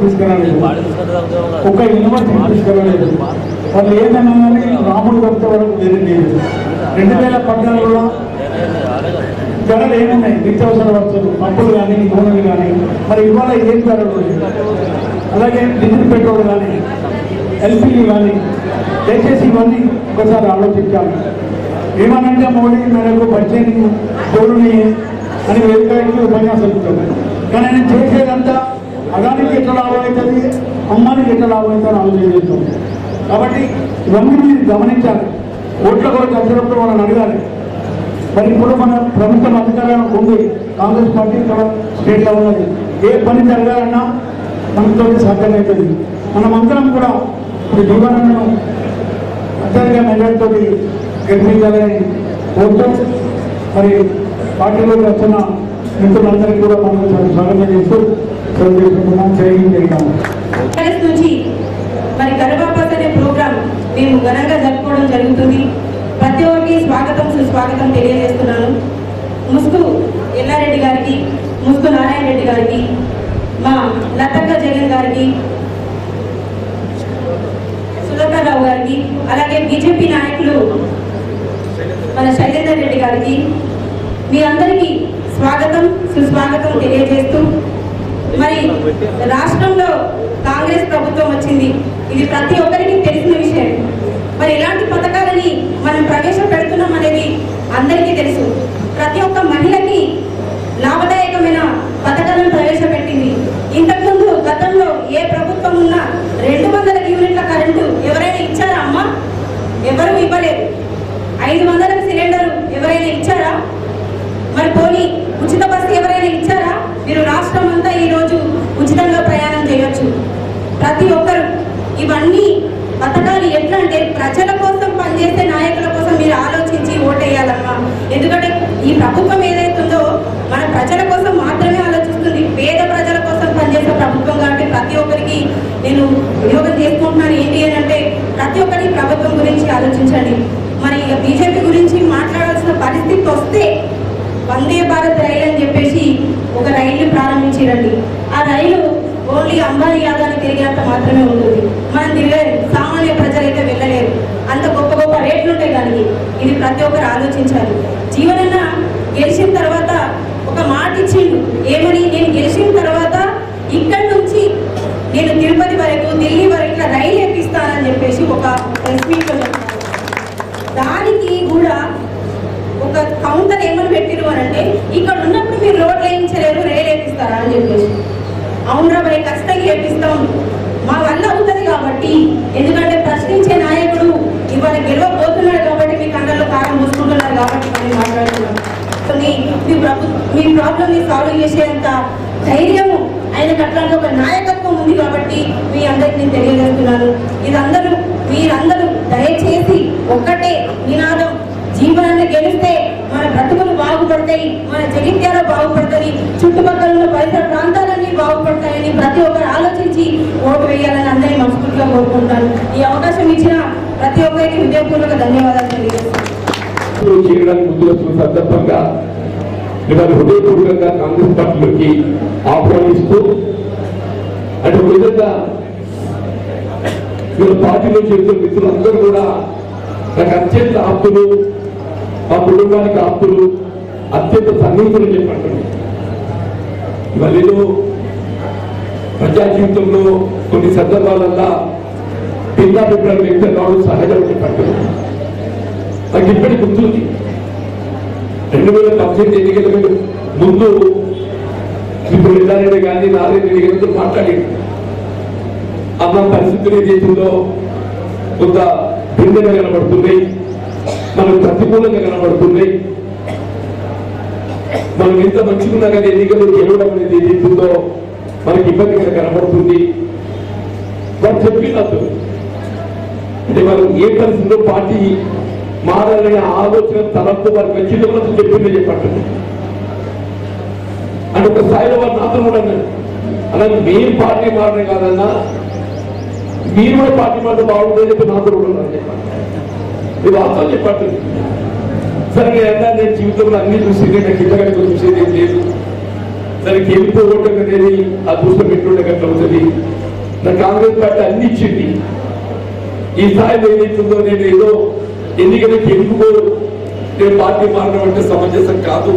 తీసుకురాలేదు ఒక యూనివర్సిటీ తీసుకురాలేదు వాళ్ళు ఏదన్నా రాముడు భక్త వరకు లేదు రెండు వేల పద్నాలుగులో ధరలు ఏమున్నాయి? నిత్యావసర వస్తువులు పప్పులు కానీ నూనెలు కానీ. మరి ఇవాళ ఏం ధరలు అలాగే డిజిల్ పెట్రోల్ కానీ ఎల్పిజి కానీ దయచేసి ఇవన్నీ ఒకసారి ఆలోచించాలి. ఏమనంటే మోడీ మేరకు బడ్జెట్ తోడుని అని వ్యతిరేకి ఉపన్యాసం ఇచ్చాడు కానీ నేను చేసేదంతా అదానికి ఎట్లా లాభం అవుతుంది? అమ్మానికి ఎట్లా లాభం అవుతుందని ఆలోచించాం కాబట్టి ఇవన్నీ మీరు గమనించాలి. ఓట్ల కొరకు వచ్చినప్పుడు మనం అడగాలి. మరి ఇప్పుడు మన ప్రభుత్వం అధికారంలో ఉంది కాంగ్రెస్ పార్టీ ఇక్కడ స్టేట్లో ఉన్నది. ఏ పని జరగాలన్నా మనతో సాధ్యమవుతుంది మనమందరం కూడా ఇప్పుడు జీవనను అత్యధిక మెజార్టీతో గెలిపించాలని కోరుతూ మరి పార్టీలో వచ్చిన మిత్రులందరికీ కూడా మనం స్వాగతం చేస్తూ చేసుకుంటున్నాం. జై హింద్ నుంచి? మరి గర్భాపస్ అనే ప్రోగ్రాం మేము ఘనంగా జరుపుకోవడం జరుగుతుంది. ప్రతి ఒక్కరికి స్వాగతం సుస్వాగతం తెలియజేస్తున్నాను. ముసుగు ఎల్లారెడ్డి గారికి ముసుగు నారాయణ రెడ్డి గారికి మా లతక్క జగన్ గారికి సులతారావు గారికి అలాగే బీజేపీ నాయకులు మన శైలేందర్ రెడ్డి గారికి మీ అందరికీ స్వాగతం సుస్వాగతం తెలియజేస్తూ మరి రాష్ట్రంలో కాంగ్రెస్ ప్రభుత్వం వచ్చింది. ఇది ప్రతి ఒక్కరికి తెలిసిన విషయం. మరి ఇలాంటి పథకాలని మనం ప్రవేశపెడుతున్నాం అనేది అందరికీ తెలుసు. ప్రతి ఒక్క మహిళకి లాభదాయకమైన పథకాలను ప్రవేశపెట్టింది. ఇంతకుముందు గతంలో ఏ ప్రభుత్వం ఉన్నా రెండు వందల యూనిట్ల కరెంటు ఎవరైనా ఇచ్చారా అమ్మా? ఎవరు ఇవ్వలేదు. ఐదు వందల సిలిండర్ ఎవరైనా ఇచ్చారా? మరి పోనీ ఉచిత బస్సు ఎవరైనా ఇచ్చారా? మీరు రాష్ట్రం అంతా ఈరోజు ఉచితంగా ప్రయాణం చేయొచ్చు. ప్రతి ఒక్కరు ఇవన్నీ పథకాలు ఎట్లా అంటే ప్రజల కోసం పనిచేసే నాయకుల కోసం మీరు ఆలోచించి ఓటేయాలమ్మా. ఎందుకంటే ఈ ప్రభుత్వం ఏదైతుందో మన ప్రజల కోసం మాత్రమే ఆలోచిస్తుంది. పేద ప్రజల కోసం పనిచేసే ప్రభుత్వం కాబట్టి ప్రతి ఒక్కరికి నేను వినియోగం చేసుకుంటున్నాను. ఏంటి అని అంటే ప్రతి ఒక్కరికి ప్రభుత్వం గురించి ఆలోచించండి. మరి ఇక బీజేపీ గురించి మాట్లాడాల్సిన పరిస్థితి వస్తే వందే భారత్ రైలు అని చెప్పేసి ఒక రైలు ప్రారంభించారండి. ఆ రైలు ఓన్లీ అంబానీ యాదాన్ని తిరిగేంత మాత్రమే ఉంటుంది. మనం తిరగలేదు సామాన్య ప్రజలైతే వెళ్ళలేరు. అంత గొప్ప గొప్ప రేట్లు ఉంటాయి దానికి. ఇది ప్రతి ఒక్కరు ఆలోచించాలి. జీవనన్న గెలిచిన తర్వాత ఒక మాట ఇచ్చిండు. ఏమని నేను గెలిచిన తర్వాత ఇక్కడి నుంచి నేను తిరుపతి వరకు ఢిల్లీ వరకు ఇట్లా రైలు ఎక్కిస్తానని చెప్పేసి ఒక ప్రెస్ మీట్లో దానికి కూడా ఒక కౌంటర్ ఏమని పెట్టిరు అని అంటే ఇక్కడ ఉన్నప్పుడు మీరు రోడ్లు వేయించలేరు రైలు ఎక్కిస్తారా? అని చెప్పేసి. అవునరా మరి ఖచ్చితంగా ఏపిస్తాం మా వల్ల అవుతుంది కాబట్టి ఎందుకంటే ప్రశ్నించే నాయకుడు ఇవాళ గెలవబోతున్నాడు కాబట్టి మీ కండల్లో కారం మూసుకుంటున్నారు కాబట్టి మనం మాట్లాడుతున్నాం. మీ మీ మీ ప్రాబ్లమ్ని సాల్వ్ చేసేంత ధైర్యము ఆయనకు అట్లాంటి ఒక నాయకత్వం ఉంది కాబట్టి మీ అందరికి నేను తెలియజేస్తున్నాను. ఇదందరూ మీరందరూ దయచేసి ఒక్కటే నినాదం. జీవనాన్ని గెలిస్తే మన బ్రతుకులు బాగుపడతాయి మన జగిత్యాలు బాగుపడతాయి చుట్టుపక్కల ఓటు వేయాలని అందరినీ మనస్ఫూర్తిగా కోరుకుంటాను. ఈ అవకాశం ఇచ్చిన ప్రతి ఒక్కరికి హృదయపూర్వక ధన్యవాదాలు తెలియజేస్తాను చేయడానికి ముందు వచ్చిన సందర్భంగా మిమ్మల్ని హృదయపూర్వకంగా కాంగ్రెస్ పార్టీలోకి ఆహ్వానిస్తూ అంటే విధంగా మీరు పార్టీలో చేసిన మిత్రులందరూ కూడా నాకు అత్యంత ఆప్తులు మా కుటుంబానికి ఆప్తులు అత్యంత సన్నిహితులు చెప్పండి. ఇవాళ ప్రజా జీవితంలో కొన్ని సందర్భాలల్లా భిన్నాభిప్రాయం వ్యక్తం కావడం సహజమైన పట్టు నాకు ఇప్పటికి గుర్తుంది. రెండు వేల పద్దెనిమిది ఎన్నికలకు ముందు ఇప్పుడు ఎల్లారెడ్డి గాంధీ నారాయణ రెడ్డి గారితో మాట్లాడి అమ్మ పరిస్థితులు దేశంలో కొంత భిన్నంగా కనబడుతున్నాయి మనకు ప్రతికూలంగా కనబడుతున్నాయి. మనం ఎంత మంచిగున్నా కానీ ఎన్నికలు గెలవడం అనేది దేశంలో మనకి ఇబ్బందిగా కనబడుతుంది. వారు చెప్పినట్టు. అంటే మనం ఏ పరిస్థితిలో పార్టీ మారాలనే ఆలోచన తలంపు వారికి వచ్చింది కూడా చెప్పింది చెప్పండి అంటే ఒక స్థాయిలో వారు నాతో కూడా అలాగే మేము పార్టీ మారడం కాదన్నా మీరు కూడా పార్టీ మాట బాగుంటుంది చెప్పి నాతో కూడా చెప్పండి ఇది వాస్తవం చెప్పండి సరే నేను నేను జీవితంలో అన్ని చూసింది నాకు ఇంతకంటే చూసేది ఏం దానికి సరే పోగొట్టం అనేది అదృష్టం ఎట్లుండగా అవుతుంది నా కాంగ్రెస్ పార్టీ అన్ని ఇచ్చింది. ఈ స్థాయిలో ఏదైతుందో నేను ఏదో ఎన్నికలకి ఎందుకో నేను పార్టీ మారడం అంటే సమంజసం కాదు.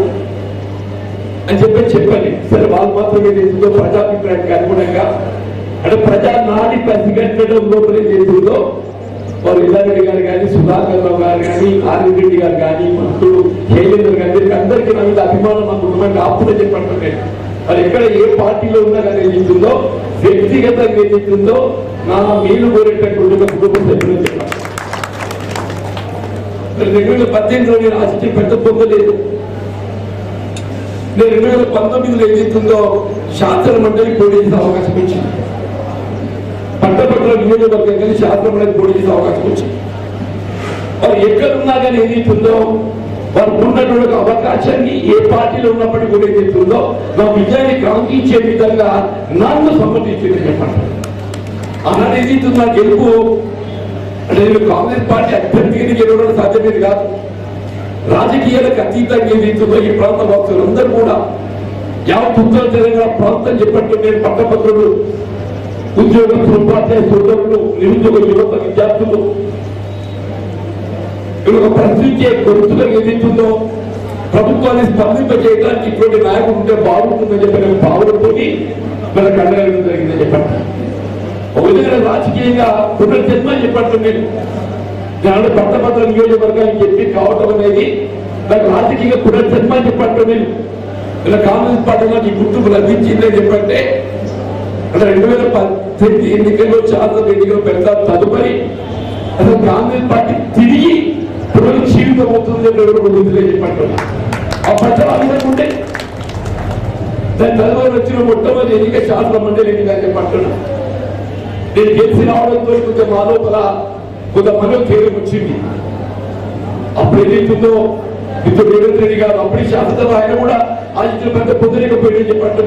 అని చెప్పి చెప్పండి సరే వాళ్ళు మాత్రమే ఏదైతుందో ప్రజాభిప్రాయానికి అనుగుణంగా అంటే ప్రజా నాడి పసిగట్టడం లోపలే చేసిందో వారు ఇల్లారెడ్డి గారు కానీ సుధాకర్ రావు గారు కానీ ఆర్ఎన్ రెడ్డి గారు కానీ మంత్రులు హేలేంద్ర గారు వీరికి అందరికీ నా మీద అభిమానం మా కుటుంబానికి అప్పుడే చెప్పండి. నేను మరి ఎక్కడ ఏ పార్టీలో ఉన్నా కానీ ఏదైతుందో వ్యక్తిగతంగా ఏదైతుందో నా మేలు కోరేటటువంటి ఒక కుటుంబ సభ్యులు చెప్పాలి రెండు వేల పద్దెనిమిదిలో నేను ఆశించిన పెద్ద పొందలేదు నేను రెండు వేల పంతొమ్మిదిలో ఏదైతుందో శాస్త్ర మండలి పోటీ అవకాశం ఇచ్చింది. పట్టపట్ల నియోజకవర్గం కానీ శాస్త్ర పోటీ చేసే అవకాశం వచ్చింది. వారు ఎక్కడున్నా కానీ ఏదైతుందో వారు ఉన్నటువంటి అవకాశాన్ని ఏ పార్టీలో ఉన్నప్పటికీ కూడా ఏదైతుందో నా విజయాన్ని కాంక్షించే విధంగా నన్ను సమర్థించింది చెప్పండి ఆనాడు ఏదైతుందో నా గెలుపు నేను కాంగ్రెస్ పార్టీ అభ్యర్థిని గెలవడం సాధ్యమేది కాదు. రాజకీయాలకు అతీతంగా ఏదైతుందో ఈ ప్రాంత భక్తులందరూ కూడా యావత్ ఉత్తర తెలంగాణ ప్రాంతం చెప్పట్టు నేను పట్టభద్రులు ఉద్యోగస్తులు ఉపాధ్యాయ సోదరులు నిరుద్యోగ యువత విద్యార్థులు. ఇక్కడ ఒక ప్రశ్నించే గొంతుగా ఏదైతుందో ప్రభుత్వాన్ని స్పందింపజేయడానికి ఇటువంటి నాయకుడు ఉంటే బాగుంటుందని చెప్పి నేను భావనతో మన కండగడం జరిగిందని చెప్పండి ఒక విధంగా రాజకీయంగా పునర్జన్మ చెప్పట్టు నేను. దాని పట్టభద్ర నియోజకవర్గానికి చెప్పి కావటం అనేది నాకు రాజకీయంగా పునర్జన్మ అని చెప్పట్టు నేను. ఇలా కాంగ్రెస్ పార్టీలో ఈ గుర్తింపు లభించిందని చెప్పంటే అంటే రెండు వేల పద్దెనిమిది ఎన్నికల్లో శాసన ఎన్నికలు పెడతారు. తదుపరి అసలు కాంగ్రెస్ పార్టీ తిరిగి పునరుజ్జీవితం అవుతుంది గుర్తులే చెప్పంటున్నా ఆ పట్టణ అనుకుంటే దాని తదుపరి వచ్చిన మొట్టమొదటి ఎన్నిక శాసన మండలి ఎన్నిక చెప్పంటున్నా నేను గెలిచి రావడంతో కొంచెం మా లోపల కొంతమంది మనం తేలిక వచ్చింది. అప్పుడు ఏదైతుందో ఇప్పుడు రేవంత్ రెడ్డి గారు అప్పుడు శాసనసభ ఆయన కూడా ఆశించిన పెద్ద పొందలేకపోయిందని చెప్పట్టు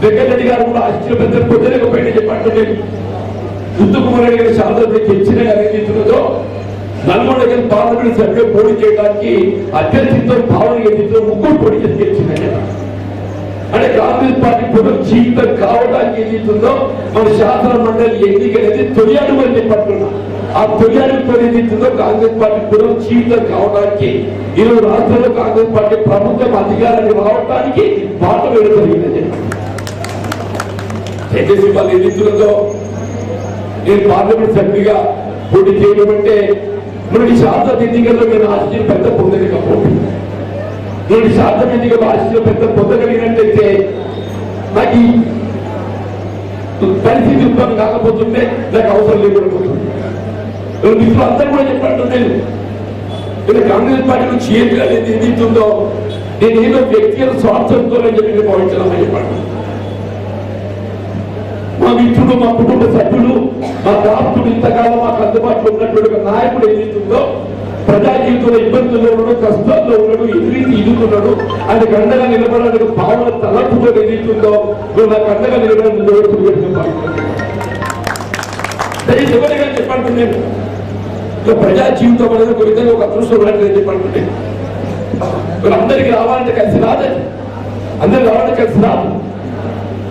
వెంకటరెడ్డి గారు కూడా ఆశించిన పెద్ద పొందలేకపోయిందని చెప్పట్టు నేను ఉత్తకుమార్ రెడ్డి గారు శాసనసభ తెచ్చిన గారు నల్గొండ గారి పార్లమెంట్ సభ్యులు పోటీ చేయడానికి అభ్యర్థితో భావన ఏదైతుందో ముగ్గురు పోటీ చేసి గెలిచిందని అంటే కాంగ్రెస్ పార్టీ పునర్జీవితం కావడానికి ఏదైతుందో మన శాసన మండలి ఎన్నిక అనేది తొలి అడుగు అని చెప్పట్టున్నా ఆ తొలి అడుగుతో ఏదైతుందో కాంగ్రెస్ పార్టీ పునర్జీవితం కావడానికి ఈరోజు రాష్ట్రంలో కాంగ్రెస్ పార్టీ ప్రభుత్వం అధికారాన్ని రావడానికి బాట వేయడం జరిగిందని చెప్పి వాళ్ళ వాళ్ళు నేను పార్లమెంట్ సభ్యుడిగా పోటీ చేయడం అంటే మనకి శాసన ఎన్నికల్లో నేను ఆశించిన పెద్ద పొందలేకపోతే నేను శాతం ఎన్నికల్లో ఆశించిన పెద్ద పొందగలిగినట్లయితే నాకు పరిస్థితి ఉత్పన్నం కాకపోతుంటే నాకు అవసరం లేకపోతుంది. పోతుంది మిత్రులు అందరూ కూడా చెప్పండి నేను. నేను కాంగ్రెస్ పార్టీలో చేతి అనేది ఏదైతుందో నేను ఏదో వ్యక్తిగత స్వార్థంతో నేను చెప్పి నేను భావించాలని చెప్పండి. మా మిత్రులు మా కుటుంబ సభ్యులు మా దాస్తులు ఇంతకాలం మాకు అందుబాటులో ఉన్నటువంటి ఒక నాయకుడు ఏదైతుందో ప్రజా జీవితంలో ఇబ్బందుల్లో ఉన్నాడు కష్టాల్లో ఉన్నాడు ఎదురీతి ఇదుకున్నాడు ఆయన గండగా నిలబడడానికి భావన తలపుతో ఏదైతుందో నువ్వు నాకు అండగా నిలబడని దేవుడు ఎవరిగా చెప్పండి నేను. ప్రజా జీవితం అనేది ఒక విధంగా ఒక అదృష్టం లాంటిది చెప్పండి. అందరికీ అందరికి రావాలంటే కలిసి రాదండి. అందరికి రావాలంటే కలిసి రాదు.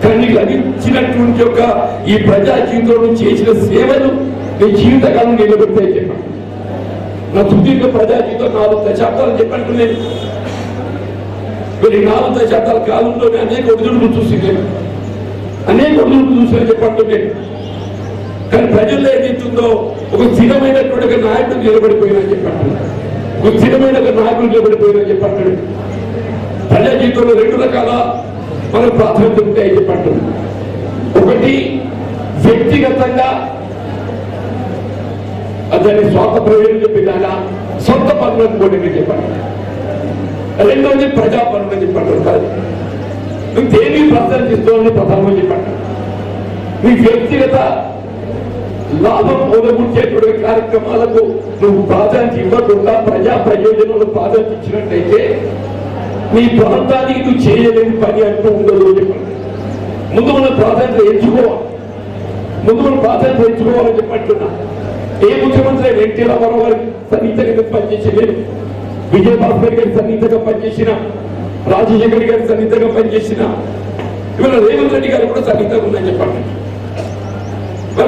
కానీ నీకు లభించినటువంటి యొక్క ఈ ప్రజా జీవితంలో చేసిన సేవలు నీ జీవితకాలం నిలబెడతాయి చెప్పాను నా సుదీర్ఘ ప్రజా జీవితం నాలుగు దశాబ్దాలు చెప్పండి నేను మరి నాలుగు దశాబ్దాల కాలంలో అనేక ఒడిదుడుకులు చూసింది. అనేక ఒడిదుడుకులు చూసిన చెప్పండి నేను కానీ ప్రజల్లో ఏదైతుందో ఒక స్థిరమైనటువంటి ఒక నాయకుడు నిలబడిపోయినా చెప్పండి ఒక స్థిరమైన ఒక నాయకుడు నిలబడిపోయినా చెప్పండి ప్రజా జీవితంలో రెండు రకాల మనం ప్రాధాన్యత ఉంటాయి చెప్పండి ఒకటి వ్యక్తిగతంగా దాని స్వార్థ ప్రయోజనం చెప్పేదాకా సొంత పనులను కూడా చెప్పండి. రెండోది ప్రజా పనులు చెప్పండి కాదు. నువ్వు దేని ప్రదర్శిస్తావని ప్రధానమని చెప్పండి. నీ వ్యక్తిగత లాభం మూలముచ్చేటువంటి కార్యక్రమాలకు నువ్వు ప్రాధాన్యత ఇవ్వకుండా ప్రజా ప్రయోజనాలు ప్రాధాన్యత ఇచ్చినట్టయితే మీ ప్రాంతానికి నువ్వు చేయలేని పని అంటూ ఉండదు అని చెప్పండి. ముందు మన ప్రాధాన్యత ఎంచుకోవాలి ముందు మన ప్రాధాన్యత ఎంచుకోవాలని చెప్పంటున్నా ఏ ముఖ్యమంత్రి ఎన్టీ రామారావు గారికి సన్నిహితంగా పనిచేసి నేను విజయభాస్కర్ గారి సన్నిహితంగా పనిచేసిన రాజశేఖర్ గారి సన్నిహితంగా పనిచేసిన ఇవాళ రేవంత్ రెడ్డి గారు కూడా సన్నిహితంగా ఉందని చెప్పండి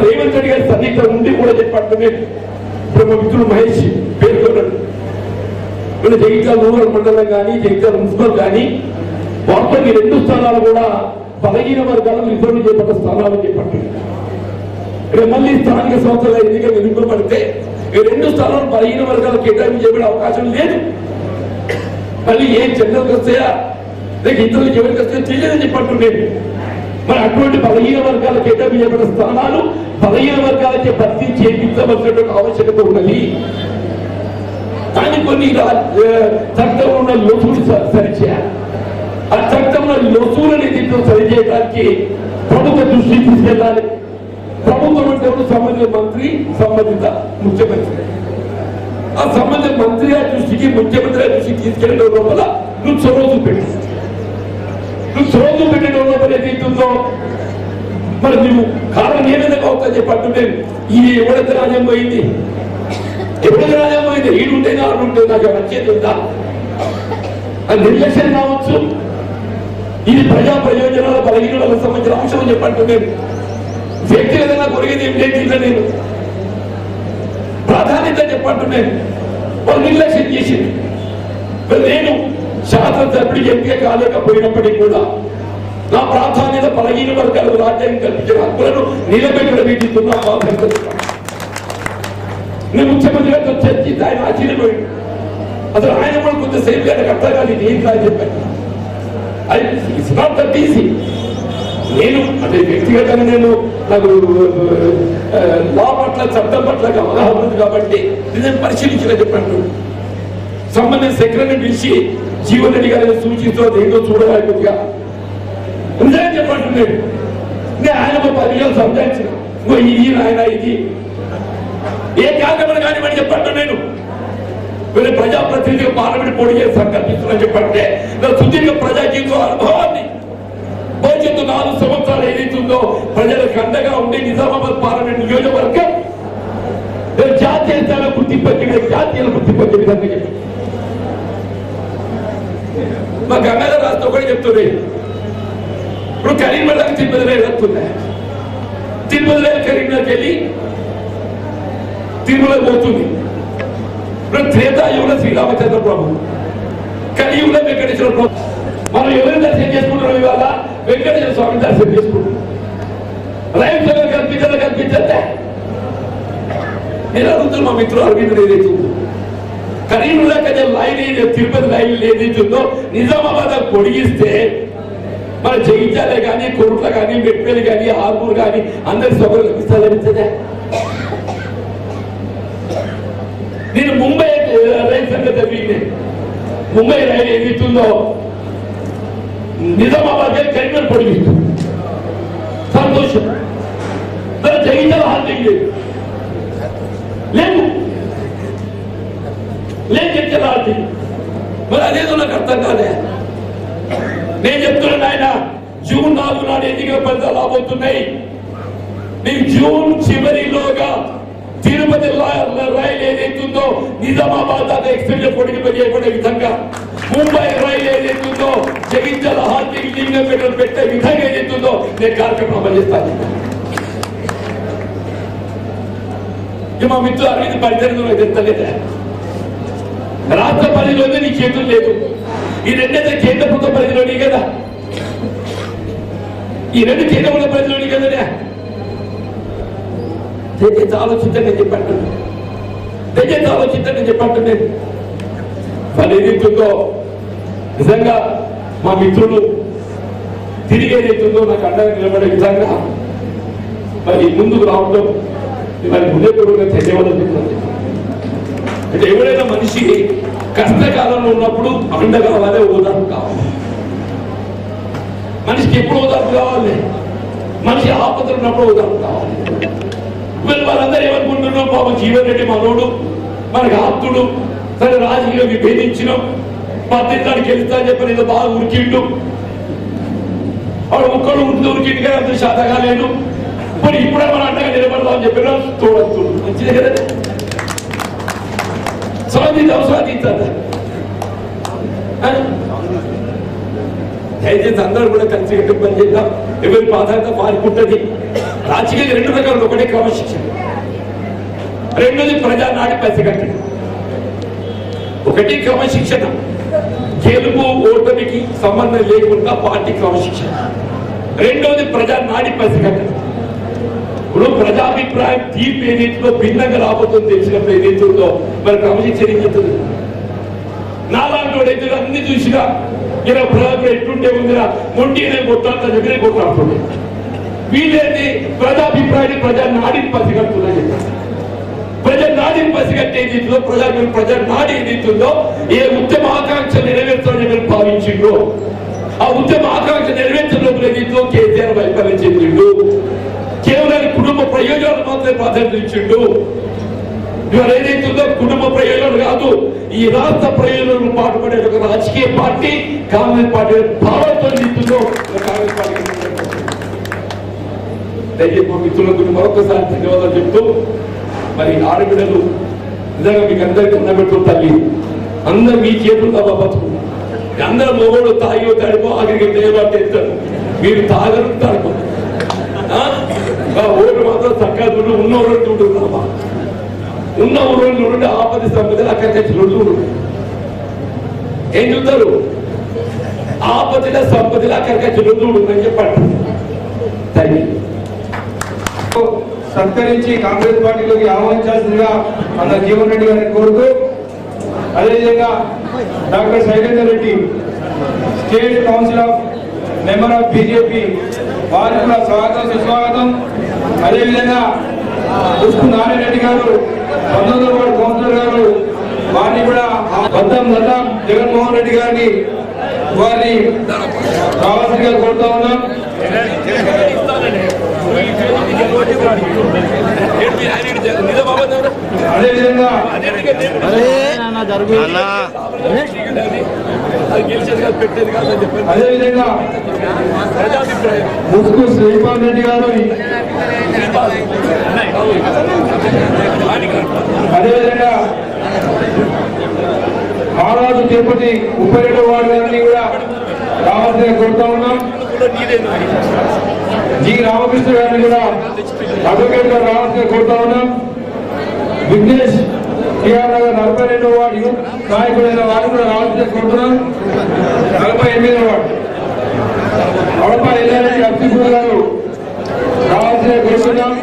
రేవంత్ రెడ్డి గారి సన్నిహితం ఉండి కూడా చెప్పండి నేను ఇప్పుడు మా మిత్రుడు మహేష్ పేర్కొన్నాడు ఇక్కడ జగిత్యాల రూరల్ మండలం కానీ జగిత్యాల మున్సిపల్ కానీ వాటిలో ఈ రెండు స్థానాలు కూడా బలహీన వర్గాలను రిజర్వ్ చేయబడ్డ స్థానాలు చెప్పండి. ఇక్కడ మళ్ళీ స్థానిక సంస్థల ఎన్నికలు ఎన్నుకోబడితే ఈ రెండు స్థానాలు బలహీన వర్గాలకు కేటాయింపు అవకాశం లేదు. మళ్ళీ ఏ జనరల్కి వస్తాయా లేక ఇతరులకు ఎవరికి వస్తాయో తెలియదని చెప్పంటున్నాను మరి అటువంటి బలహీన వర్గాలకు కేటాయింపు చేయబడిన స్థానాలు బలహీన వర్గాలకే భర్తీ చేయించవలసినటువంటి ఆవశ్యకత ఉన్నది. కొన్ని రా- చట్టంలో ఉన్న లోతులు సరిచేయాలి ఆ చట్టంలో లోతులను దీంట్లో సరిచేయడానికి ప్రభుత్వ దృష్టి తీసుకెళ్ళాలి. ప్రభుత్వం అంటే సంబంధిత మంత్రి సంబంధిత ముఖ్యమంత్రి. ఆ సంబంధిత మంత్రి ఆ దృష్టికి ముఖ్యమంత్రి ఆ దృష్టికి తీసుకెళ్ళడం లోపల నువ్వు చొరవ పెట్టి నువ్వు చొరవ పెట్టడం లోపల ఏదైతుందో మరి నువ్వు కారణం ఏ విధంగా అవుతా చెప్పంటుంటే ఇది ఎవరైతే రాజ్యం పోయింది? ఎప్పుడు రాజ్యం పోయింది. ఈడు ఉంటే ఆడు ఉంటే నాకు వచ్చేది ఉందా? అది నిర్లక్ష్యం కావచ్చు. ఇది ప్రజా ప్రయోజనాల బలహీనలకు సంబంధించిన అంశం అని చెప్పంటున్నాను వ్యక్తిగతంగా కొరిగేది ఏం లేదు నేను. ప్రాధాన్యత చెప్పంటున్నాను వాళ్ళు నిర్లక్ష్యం చేసింది. నేను శాసనసభ్యుడికి ఎంపిక కాలేకపోయినప్పటికీ కూడా నా ప్రాధాన్యత బలహీన వర్గాలకు రాజ్యాంగం కల్పించిన హక్కులను నిలబెట్టడం వీటిస్తున్నా బాధ్యత నేను ముఖ్యమంత్రి గారితో చర్చించి ఆయన ఆశ్చర్యపోయాడు అసలు ఆయన కూడా కొంతసేపు గారికి అర్థం కాదు ఇది ఏంటి అని చెప్పాను ఇట్స్ నాట్ దట్ ఈజీ నేను అంటే వ్యక్తిగతంగా నేను నాకు లా పట్ల చట్టం పట్ల అవగాహన ఉంది కాబట్టి నేను పరిశీలించిన చెప్పాను సంబంధిత సెక్రటరీ పిలిచి జీవన్ రెడ్డి గారిని సూచిస్తూ అది ఏంటో చూడాలి కొద్దిగా నిజంగా చెప్పండి నేను. నేను ఆయన ఒక పది వేలు సంపాదించిన ఇది ఆయన ఇది. ఏ కార్యక్రమం కానివ్వండి చెప్పండి నేను. వీళ్ళు ప్రజాప్రతినిధిగా పార్లమెంట్ పోటీ చేసి సంకల్పిస్తున్నా చెప్పంటే నా సుదీర్ఘ ప్రజా జీవితం అనుభవాన్ని. భవిష్యత్తు నాలుగు సంవత్సరాలు ఏదైతుందో ప్రజలకు అండగా ఉండే నిజామాబాద్ పార్లమెంట్ నియోజకవర్గం నేను జాతీయ స్థాయిలో గుర్తింపచ్చిన జాతీయ గుర్తింపొచ్చే విధంగా చెప్పి మా గంగాధర రాష్ట్రం ఒకటి చెప్తుంది. ఇప్పుడు కరీంనగర్ తిరుపతి రైలు వస్తుందా. తిరుపతి రైలు కరీంనగర్కి వెళ్ళి తిరుమల పోతుంది. ఇప్పుడు త్రేతాయుగంలో శ్రీరామచంద్ర ప్రభు. కలియుగంలో వెంకటేశ్వర ప్రభు. మనం ఎవరిని దర్శనం చేసుకుంటున్నాం ఇవాళ? వెంకటేశ్వర స్వామిని దర్శనం చేసుకుంటున్నాం. రైతు సంఘం కల్పించాలి కల్పించద్దా నేను అడుగుతున్నా మా మిత్రులు అరవింద్ ఏదైతే ఉందో కరీంనగర్ కదా లైన్ ఏది తిరుపతి లైన్ ఏదైతుందో నిజామాబాద్ పొడిగిస్తే మన జయించాలే కానీ కొరుట్ల కానీ మెట్పల్లి కానీ ఆర్మూర్ కానీ అందరి సభలు లభిస్తా లభించదే నేను ముంబై రైలు సంగతి తప్పింది ముంబై రైలు ఏదైతుందో నిజామాబాద్ గారి కరీంనగర్ పొడిగిస్తుంది సంతోషం. మరి జగిత్యాల లేదు. లేదు. లేదు మరి అదేదో నాకు అర్థం కాదే నేను చెప్తున్నాను ఆయన జూన్ నాలుగు నాడు ఎన్నికల ఫలితాలు రాబోతున్నాయి. నేను జూన్ చివరిలోగా తిరుపతి లా- రైలు ఏదైతుందో నిజామాబాద్ దాకా ఎక్స్ప్రెస్ పొడిగిపజేయబడే విధంగా. ముంబై రైలు ఏదైతుందో జగించాల హార్దిక్ లింగం పెట్టలు పెట్టే విధంగా ఏదైతుందో నేను కార్యక్రమం అమలు చేస్తాను. మా మిత్రులు అరవింద్ పరిచయం ఎత్తలేదా రాష్ట్ర పరిధిలోనే నీ చేతులు లేదు ఈ రెండైతే కేంద్ర ప్రభుత్వ పరిధిలోనే కదా. ఈ రెండు కేంద్ర ప్రభుత్వ పరిధిలోనే కదా దయచేసి ఆలోచించండి చెప్పండి. దయచేసి ఆలోచించండి చెప్పండి. నేను మరి నిజంగా మా మిత్రులు తిరిగే రీతితో నాకు అండగా నిలబడే విధంగా మరి ముందుకు రావడం మరి హృదయపూర్వకంగా ధన్యవాదాలు అంటే ఎవరైనా మనిషి కష్టకాలంలో ఉన్నప్పుడు అండ కావాలి ఓదార్పు కావాలి. మనిషికి ఎప్పుడు ఓదార్పు కావాలి? మనిషి ఆపదలు ఉన్నప్పుడు ఓదార్పు కావాలి. మరి వాళ్ళందరూ ఏమనుకుంటున్నాం? పాపం జీవన్ రెడ్డి మనోడు మనకు ఆప్తుడు సరే రాజకీయ విభేదించినాం. పద్దెనిమిది గెలుస్తా అని చెప్పి ఏదో బాగా ఉరికిండు. వాడు ఒక్కడు ఉంటుంది ఉరికిండు కానీ అంత శాతగా లేదు మరి ఇప్పుడే మన అండగా నిలబడదాం అని చెప్పిన చూడొచ్చు మంచిదే కదా? స్వాధీనం స్వాధీస్తారు దయచేసి అందరూ కూడా కలిసి పని చేద్దాం. ఎవరి ప్రాధాన్యత పాల్గొంటుంది రాజకీయ రెండు రకాలు ఒకటి క్రమశిక్షణ. రెండోది ప్రజా నాడి పసిగట్టడం ఒకటి క్రమశిక్షణ. గెలుపు ఓటమికి సంబంధం లేకుండా పార్టీ క్రమశిక్షణ. రెండోది ప్రజా నాడి పసిగట్టడం ఇప్పుడు ప్రజాభిప్రాయం తీర్పు ఏదైతుందో భిన్నంగా రాబోతుంది తెలిసినప్పుడు ఏదైతుందో మరి క్రమశిక్షణ ఏం చెప్తుంది? నాలాంటి వాడైతే అన్ని చూసినా ఇలా ప్రజలు ఎట్టుంటే ఉందిరా మొండినే కొట్టాలి దగ్గరే కొట్టాడుతుంది వీళ్ళేది? ప్రజాభిప్రాయాన్ని ప్రజా నాడిని పసిగడుతున్నా ప్రజా నాడిని పసిగట్టే ఏదైతుందో ప్రజా ప్రజా నాడి ఏదైతుందో ఏ ఉద్యమ ఆకాంక్ష నెరవేర్చాలని మీరు భావించిండ్రో ఆ ఉద్యమ ఆకాంక్ష నెరవేర్చడంలో ఏదైతుందో కేసీఆర్ వైఫల్యం చెందిండు కేవలం కుటుంబ ప్రయోజనాలు మాత్రమే ప్రాధాన్యత ఇచ్చిండు ఇవాళ ఏదైతుందో కుటుంబ ప్రయోజనాలు కాదు ఈ రాష్ట్ర ప్రయోజనాలు పాటుపడే ఒక రాజకీయ పార్టీ కాంగ్రెస్ పార్టీ భావంతో నింటుందో కాంగ్రెస్ పార్టీ. దయచేసి మా మిత్రులకు మరొకసారి ధన్యవాదాలు చెప్తూ మరి ఆడబిడ్డలు నిజంగా మీకు అందరికీ ఉన్నబెట్టు తల్లి. అందరు మీ చేతులు తప్ప బతుకు అందరు మొగోడు తాగి తడిపో ఆఖరికి దేవాలు చేస్తారు మీరు తాగరు తడప. ఓటు మాత్రం చక్కగా చూడు ఉన్న ఊరు చూడున్నామా ఉన్న ఊరు చూడండి ఆపది సంపదలు అక్కడికి చూడు ఏం చూస్తారు? ఆపదిల సంపదలు అక్కడికి చూడు అని చెప్పండి. థ్యాంక్ యూ సత్కరించి కాంగ్రెస్ పార్టీలోకి ఆహ్వానించాల్సిందిగా అన్న జీవన్ రెడ్డి గారిని కోరుతూ అదేవిధంగా doctor Shailender Reddy state council of member of BJP వారి కూడా స్వాగతం సుస్వాగతం. అదేవిధంగా ఉస్కు నారాయణ రెడ్డి గారు పంతొమ్మిది వార్డు కౌన్సిలర్ గారు వారిని కూడా బద్దం లతా జగన్మోహన్ రెడ్డి గారిని వారిని రావాల్సిందిగా కోరుతా ఉన్నాం. అదేవిధంగా అదేవిధంగా ముసుగు శ్రీపాల్ రెడ్డి గారు అదేవిధంగా మహారాజు తిరుపతి ముప్పై రెండో వార్డు గారిని కూడా రావాల్సిందిగా కోరుతా ఉన్నాం. జి రామకృష్ణ గారిని కూడా అడ్వకేట్ గారు రావాల్సిందిగా కోరుతా ఉన్నాం. విఘ్నేష్ టిఆర్ నగర్ నలభై రెండో వార్డు నాయకుడైన వారిని కూడా రావాల్సిందిగా కోరుతున్నాం. నలభై ఎనిమిదో వార్డు. అవడప ఎల్లారెడ్డి అబ్దుల్ గారు రావాల్సిందిగా కోరుతున్నాం.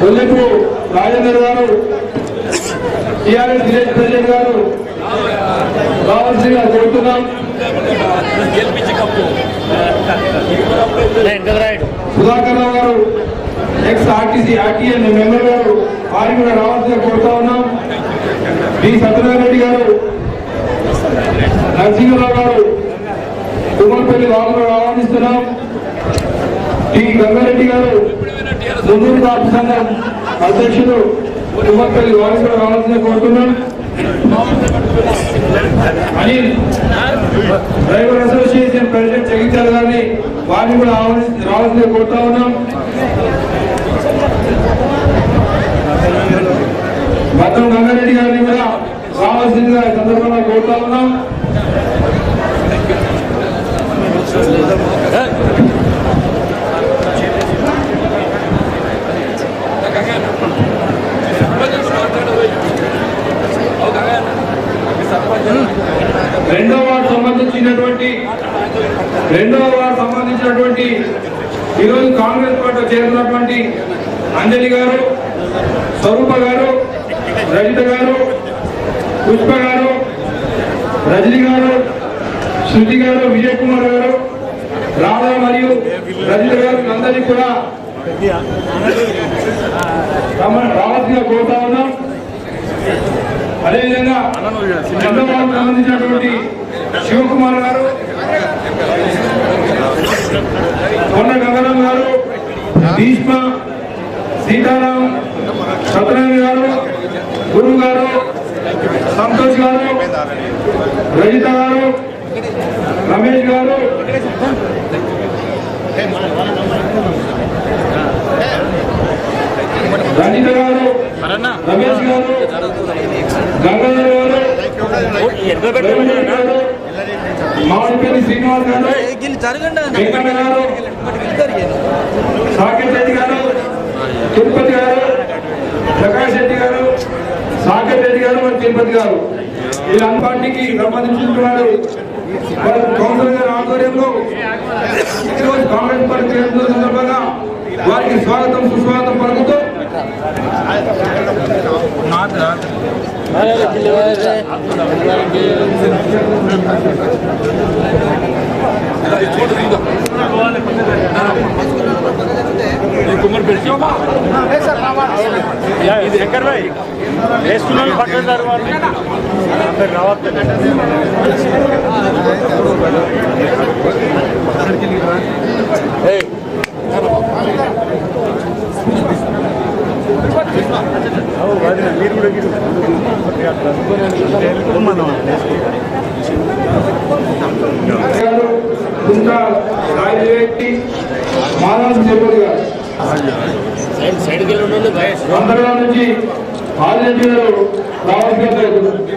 కొల్లెపు రాజేందర్ గారు టిఆర్ఎస్ విలేజ్ ప్రెసిడెంట్ గారు రావాల్సిందిగా కోరుతున్నాం. సుధాకర్ రావు గారు ఎక్స్ ఆర్టీసీ ఆర్టీఎన్ మెంబర్ గారు వారిని కూడా రావాల్సిందిగా కోరుతా ఉన్నాం. డి సత్యనారాయణ రెడ్డి గారు నరసింహరావు గారు తుమ్మలపల్లి వాళ్ళు ఆహ్వానిస్తున్నాం. టి. గంగారెడ్డి గారు కాపు సంఘం అధ్యక్షుడు తుమ్మలపల్లి వారిని కూడా రావాల్సిందిగా కోరుతున్నాం. అనిల్ డ్రైవర్ అసోసియేషన్ ప్రెసిడెంట్ జగించాల గారిని వారిని కూడా ఆహ్వాని- కోరుతా ఉన్నాం. భద్రం గంగారెడ్డి గారిని కూడా రావాల్సిందిగా ఈ సందర్భంగా కోరుతా ఉన్నాం రెండో వార్డు సంబంధించినటువంటి రెండవ వార్డు సంబంధించినటువంటి ఈరోజు కాంగ్రెస్ పార్టీ చేరుతున్నటువంటి అంజలి గారు స్వరూప గారు రజిత గారు పుష్ప గారు రజని గారు శృతి గారు విజయ్ కుమార్ గారు రాధా మరియు రజిత గారు అందరినీ కూడా రమ్మని రావాల్సిందిగా కోరుతా ఉన్నాం. అదేవిధంగా రెండవ సంబంధించినటువంటి శివకుమార్ గారు కొండ గంగరం గారు భీష్మ సీతారాం సత్యనారాయణ గారు గురువు గారు సంతోష్ గారు రజిత గారు రమేష్ గారు రంజిత గారు రమేష్ గారు గంగాధర్ గారు మామిడిపల్లి శ్రీనివాస్ గారు వెంకన్న గారు రెడ్డి గారు తిరుపతి గారు ప్రకాష్ రెడ్డి గారు సాకేత్ రెడ్డి గారు మరి తిరుపతి గారు వీళ్ళందరి పార్టీకి సంబంధించినటువంటి వారి కౌన్సిలర్ గారి ఆధ్వర్యంలో ఈరోజు కాంగ్రెస్ పార్టీ సందర్భంగా వారికి స్వాగతం సుస్వాగతం పలుకుతూ ఇది శంకర్ భాయ్ వేసుకున్నాను పక్కన సార్ వాళ్ళు అక్కడ రావట్లేదు మీరు కూడా గారు కుంట రాయి వ్యక్తి గారు వందల నుంచి ఆదిరెడ్డి గారు రావాల్సిన టీఆర్ఎస్ నుండి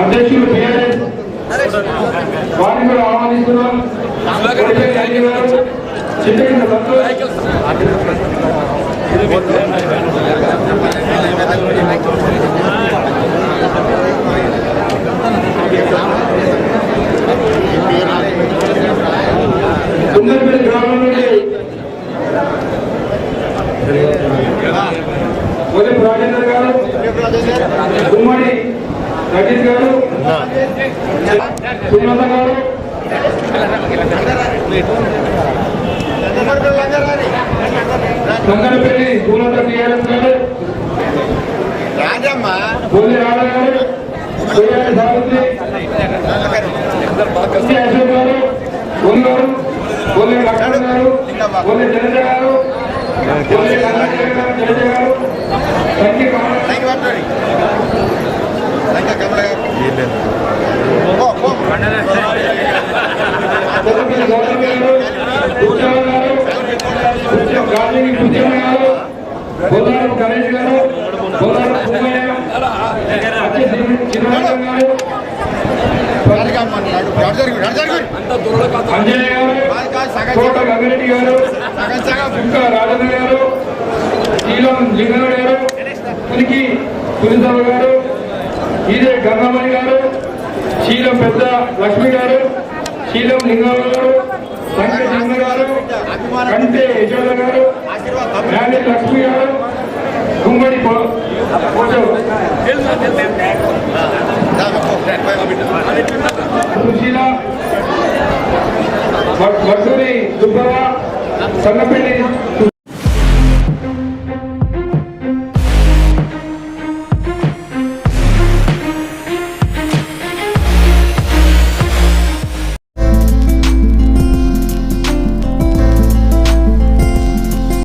అధ్యక్షుడు వారిని కూడా ఆహ్వానిస్తున్నాం. గుమ్మడి రజీష్ గారు సుమలత గారు సంగనపల్లి పూలంత టీఆర్ఎస్ గారు బోలి రాధా గారు సూర్యాడి సావిత్రి. అశోక్ గారు గారు బోలి లక్ష్మణ్ గారు బోలి జనజ గారు బోలి కర్ణాటక గారు జనజ గారు. సంఖ్య గౌతమ్ బోధారం గణేష్ గారు బోధారం గారు అంజయ్య గారు కోట గంగిరెడ్డి గారు ఇంకా గారు శీలం గారు గారు ఈదే గంగమణి గారు శీలం పెద్ద లక్ష్మి గారు శీలం లింగారావు గారు సంఖ్య గారు కంటే యశోద గారు రాణి లక్ష్మి గారు గుమ్మడి సుశీల వడ్డూరి దుబ్బవ సన్నపల్లి